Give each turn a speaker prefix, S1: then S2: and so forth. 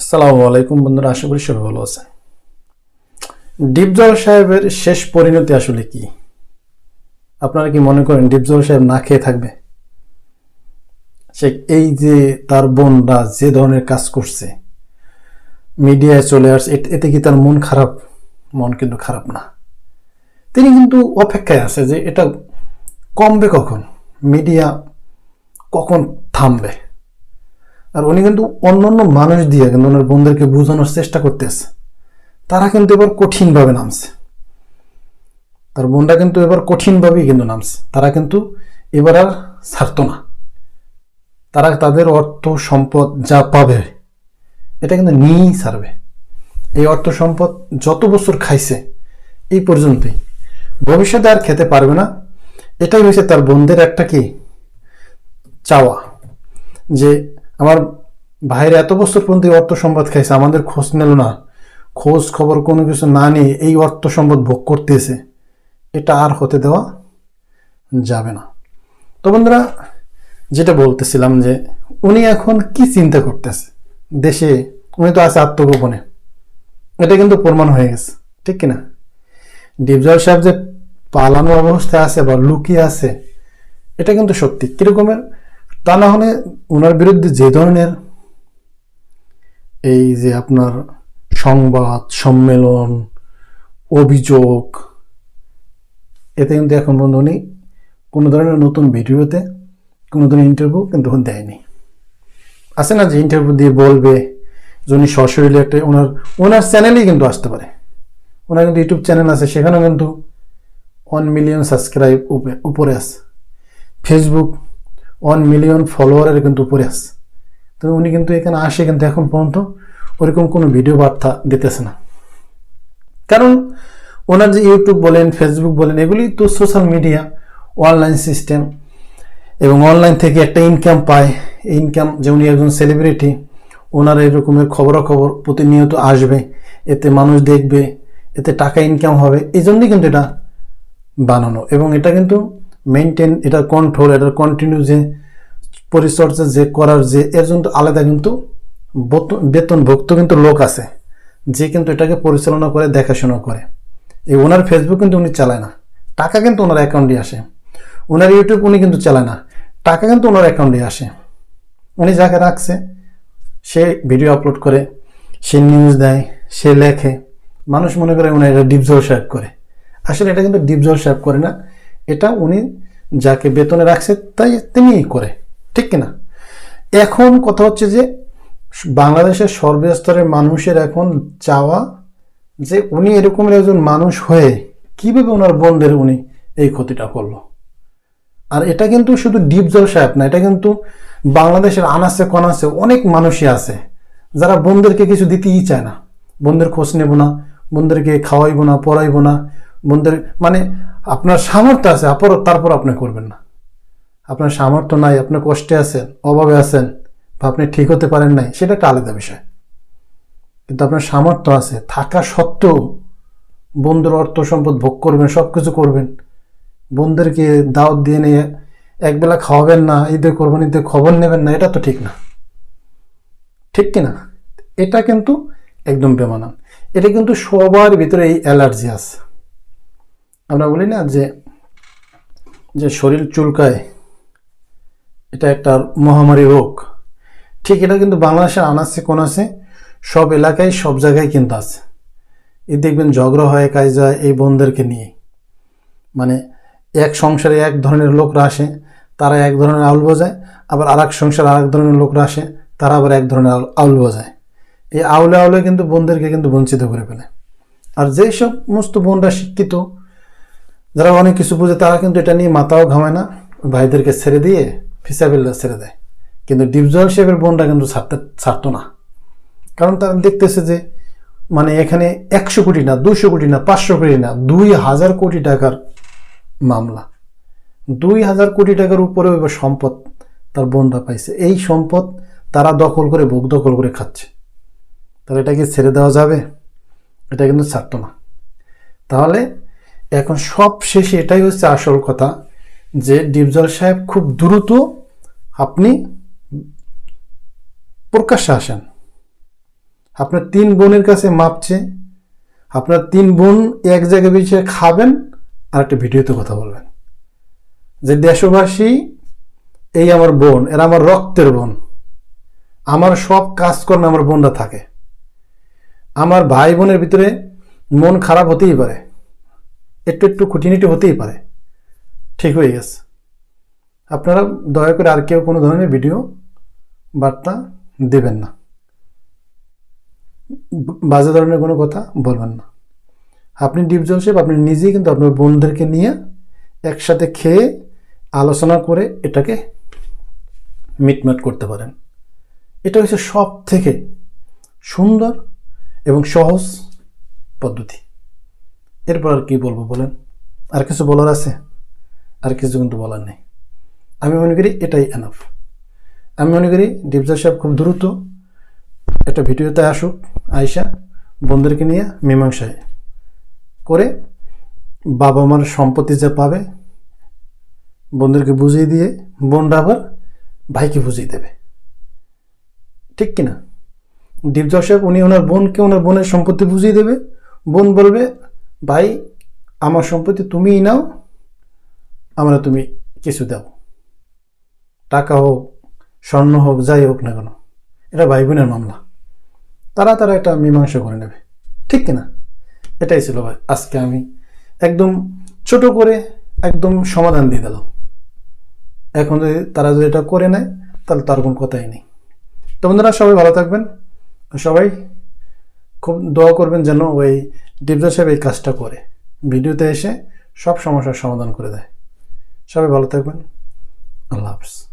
S1: আসসালামু আলাইকুম বন্ধুরা, আশা করি সবাই ভালো আছেন। ডিপজল সাহেবের শেষ পরিণতি আসলে কি? আপনারা কি মনে করেন ডিপজল সাহেব না খেয়ে থাকবে? সে এই যে তার বোনরা যে ধরনের কাজ করছে, মিডিয়ায় চলে আসছে এতে- কি তার মন খারাপ? মন কিন্তু খারাপ না। তিনি কিন্তু অপেক্ষায় আছে যে এটা কমবে কখন? মিডিয়া কখন থামবে? আর উনি কিন্তু অন্য অন্য মানুষ দিয়ে কিন্তু ওনার বোনদেরকে বোঝানোর চেষ্টা করতেছে তারা কিন্তু এবার কঠিনভাবে নামছে। তার বোনরা কিন্তু এবার কঠিনভাবেই কিন্তু নামছে। তারা কিন্তু এবার আর ছাড়ত না। তারা তাদের অর্থ সম্পদ যা পাবে, এটা কিন্তু নিয়েই ছাড়বে। এই অর্থ সম্পদ যত বছর খাইছে, এই পর্যন্তই। ভবিষ্যতে আর খেতে পারবে না। এটাই হয়েছে তার বোনদের একটা কি? চাওয়া। যে আমার ভাইয়ের এত বছর পর্যন্ত এই অর্থ সম্পদ খাইছে, আমাদের খোঁজ নিল না। খোঁজ খবর কোনো কিছু না নিয়ে এই অর্থ সম্পদ ভোগ করতেছে, এটা আর হতে দেওয়া যাবে না। তো বন্ধুরা, যেটা বলতেছিলাম যে উনি এখন কি চিন্তা করতেছে? দেশে উনি তো আছে আত্মগোপনে। এটা কিন্তু প্রমাণ হয়ে গেছে, ঠিক কিনা? ডিপজল সাহেব যে পালানো অবস্থায় আছে বা লুকিয়ে আছে, এটা কিন্তু সত্যি। কিরকমের তা না হলে ওনার বিরুদ্ধে যে ধরনের এই যে আপনার সংবাদ, সম্মেলন, অভিযোগ, এতে কিন্তু এখন পর্যন্ত উনি কোনো ধরনের নতুন ভিডিওতে, কোনো ধরনের ইন্টারভিউ কিন্তু দেয়নি। আছে না যে ইন্টারভিউ দিয়ে বলবে যে উনি সশরীরে একটা ওনার ওনার চ্যানেলেই কিন্তু আসতে পারে। ওনার কিন্তু ইউটিউব চ্যানেল আছে, সেখানেও কিন্তু ওয়ান মিলিয়ন সাবস্ক্রাইব উপরে আছে। ফেসবুক ওয়ান মিলিয়ন ফলোয়ারের কিন্তু উপরে আছে। তো উনি কিন্তু এখানে আসে কিন্তু এখন পর্যন্ত ওরকম কোনো ভিডিও বার্তা দিতেছে না। কারণ ওনার যে ইউটিউব বলেন ফেসবুক বলেন, এগুলি তো সোশ্যাল মিডিয়া অনলাইন সিস্টেম এবং অনলাইন থেকে একটা ইনকাম পায়। ইনকাম যে উনি একজন সেলিব্রিটি ওনার এরকমের খবরাখবর প্রতিনিয়ত আসবে, এতে মানুষ দেখবে, এতে টাকা ইনকাম হবে, এই জন্যই কিন্তু এটা বানানো। এবং এটা কিন্তু মেনটেন এটার কন্ট্রোল এটার কন্টিনিউ যে পরিচর্যা যে করার যে, এর জন্য আলাদা কিন্তু বত- বেতনভুক্ত কিন্তু লোক আছে, যে কিন্তু এটাকে পরিচালনা করে, দেখাশোনা করে। এই ওনার ফেসবুক কিন্তু উনি চালায় না। টাকা কিন্তু ওনার অ্যাকাউন্টে আসে। ওনার ইউটিউব উনি কিন্তু চালায় না। টাকা কিন্তু ওনার অ্যাকাউন্টে আসে। উনি যাকে রাখছে, সে ভিডিও আপলোড করে, সে নিউজ দেয়, সে লেখে। মানুষ মনে করে উনি এটা ডিপজল সাহেব করে। আসলে এটা কিন্তু ডিপজল সাহেব করে না। এটা উনি যাকে বেতনে রাখছে, তাই তিনিই করে। ঠিক কিনা? এখন কথা হচ্ছে যে, বাংলাদেশের সর্বস্তরের মানুষের এখন চাওয়া যে উনি এরকমের একজন মানুষ হয়ে কীভাবে ওনার বন্ধের উনি এই ক্ষতিটা করল। আর এটা কিন্তু শুধু ডিপজল সাহেব না, এটা কিন্তু বাংলাদেশের আনাচে কনাচে অনেক মানুষই আছে, যারা বোনদেরকে কিছু দিতেই চায় না। বোনদের খোঁজ নেব না, বোনদেরকে খাওয়াইব না, পড়াইব না, বোনদের মানে আপনার সামর্থ্য আছে, আপর তারপর আপনি করবেন না। আপনার সামর্থ্য নাই, আপনি কষ্টে আছেন, অভাবে আছেন, বা আপনি ঠিক হতে পারেন নাই, সেটা একটা আলাদা বিষয়। কিন্তু আপনার সামর্থ্য আছে, থাকা সত্ত্বেও বন্ধুর অর্থ সম্পদ ভোগ করবেন সব কিছু করবেন। বন্ধুদেরকে দাওয়াত দিয়ে নিয়ে একবেলা খাওয়াবেন না, ঈদে করবেন ঈদে খবর নেবেন না, এটা তো ঠিক না। ঠিক কিনা এটা কিন্তু একদম বেমানান। এটা কিন্তু সবার ভিতরে এই অ্যালার্জি আছে। আমরা বলি না যে যে শরীর চুলকায়, এটা একটা মহামারী রোগ। ঠিক এটা কিন্তু বাংলাদেশের আনাচে আছে সব এলাকায়, সব জায়গায় কিন্তু আছে। এই দেখবেন ঝগড়া হয়, কাজা এই বোনদেরকে নিয়ে। মানে এক সংসারে এক ধরনের লোকরা আসে, তারা এক ধরনের আউল বোঝায়, আবার আর এক সংসারে আর এক ধরনের লোকরা আসে, তারা আবার এক ধরনের আউল বোঝায়। এই আউলে আউলে কিন্তু বোনদেরকে কিন্তু বঞ্চিত করে ফেলে। আর যেই সমস্ত বোনরা শিক্ষিত যারা অনেক কিছু বুঝে, তারা কিন্তু এটা নিয়ে মাথাও ঘামায় না। ভাইদেরকে ছেড়ে দিয়ে ফিসাবিল্লা ছেড়ে দেয়। কিন্তু ডিপজল শেপের বোনরা কিন্তু ছাড়তে, ছাড়তো না। কারণ তারা দেখতেছে যে মানে এখানে একশো কোটি না, দুশো কোটি না, পাঁচশো কোটি না, দুই হাজার কোটি টাকার মামলা। দুই হাজার কোটি টাকার উপরে এবার সম্পদ তার বোনরা পাইছে। এই সম্পদ তারা দখল করে, ভোগ দখল করে খাচ্ছে। তাহলে এটাকে ছেড়ে দেওয়া যাবে? এটা কিন্তু ছাড়তো না। তাহলে এখন সব শেষে এটাই হচ্ছে আসল কথা যে ডিপজল সাহেব খুব দ্রুত আপনি প্রকাশ্যে আসেন। আপনার তিন বোনের কাছে মাপছে, আপনার তিন বোন এক জায়গায় বেশি খাবেন আর একটা ভিডিওতে কথা বলবেন। যে দেশবাসী, এই আমার বোন, এরা আমার রক্তের বোন। আমার সব কাজকর্মে আমার বোনরা থাকে। আমার ভাই বোনের ভিতরে মন খারাপ হতেই পারে। একটু একটু খুঁটিনিটি হতেই পারে। ঠিক হয়ে গেছে। আপনারা দয়া করে আর কেউ কোনো ধরনের ভিডিও, বার্তা দেবেন না। বাজে ধরনের কোনো কথা বলবেন না। আপনি ডিপ জলসেপ আপনি নিজেই কিন্তু আপনার বোনদেরকে নিয়ে একসাথে খেয়ে আলোচনা করে এটাকে মিটমাট করতে পারেন। এটা হচ্ছে সব থেকে সুন্দর এবং সহজ পদ্ধতি। এরপর আর কি বলব বলেন? আর কিছু বলার আছে? আর কিছু কিন্তু বলার নেই। আমি মনে করি এটাই এনাফ আমি মনে করি ডিপজল সাহেব খুব দ্রুত একটা ভিডিওতে আসুক আয়সা বন্ধুদেরকে নিয়ে মীমাংসায় করে বাবা মার সম্পত্তি যা পাবে, বন্ধুদেরকে বুঝিয়ে দিয়ে বোনরা আবার ভাইকে বুঝিয়ে দেবে। ঠিক কিনা? দীপজল সাহেব, উনি ওনার বোনকে, ওনার বোনের সম্পত্তি বুঝিয়ে দেবে। বোন বলবে ভাই, আমার সম্পত্তি তুমিই নাও, আমরা তুমি কিছু দাও। টাকা হোক, স্বর্ণ হোক, যাই হোক না কেন, এটা ভাই বোনের মামলা। তারা তারা এটা মীমাংসা করে নেবে, ঠিক কিনা? এটাই ছিল ভাই, আজকে আমি একদম ছোট করে একদম সমাধান দিয়ে দিলাম। এখন যদি তারা যদি এটা করে নেয়, তাহলে তার কোনো কথাই নেই। তো বন্ধুরা, সবাই ভালো থাকবেন। সবাই খুব দোয়া করবেন যেন ওই ডিপজল সাহেব এই কাজটা করে। ভিডিওতে এসে সব সমস্যার সমাধান করে দেয়। সবাই ভালো থাকবেন। আল্লাহ হাফিজ।